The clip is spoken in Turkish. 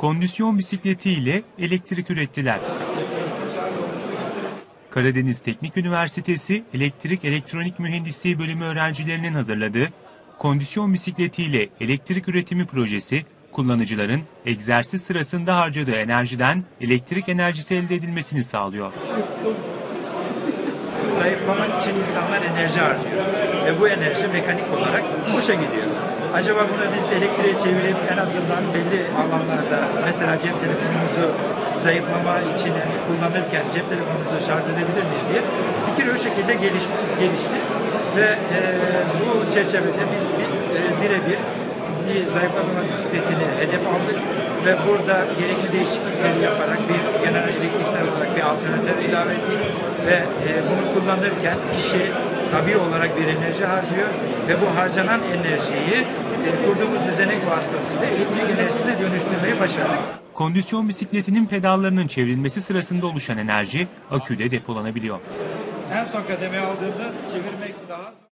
kondisyon bisikleti ile elektrik ürettiler. Karadeniz Teknik Üniversitesi Elektrik Elektronik Mühendisliği bölümü öğrencilerinin hazırladığı kondisyon bisikleti ile elektrik üretimi projesi kullanıcıların egzersiz sırasında harcadığı enerjiden elektrik enerjisi elde edilmesini sağlıyor. zayıflamak için insanlar enerji harcıyor. Ve bu enerji mekanik olarak boşa gidiyor. Acaba bunu biz elektriğe çevirip en azından belli alanlarda mesela cep telefonumuzu zayıflama için kullanırken cep telefonumuzu şarj edebilir miyiz diye fikir o şekilde geliş, gelişti. Ve e, bu çerçevede biz bir, e, birebir bir zayıflama bisikletini hedef aldık ve burada gerekli değişiklikleri yaparak bir genel elektriksel olarak bir alternatör ilave ettik ve e, bunu kullanırken kişi tabi olarak bir enerji harcıyor ve bu harcanan enerjiyi e, kurduğumuz düzenek vasıtasıyla elektrik enerjisine dönüştürmeyi başardık. Kondisyon bisikletinin pedallarının çevrilmesi sırasında oluşan enerji aküde depolanabiliyor. En son kademe aldığında çevirmek daha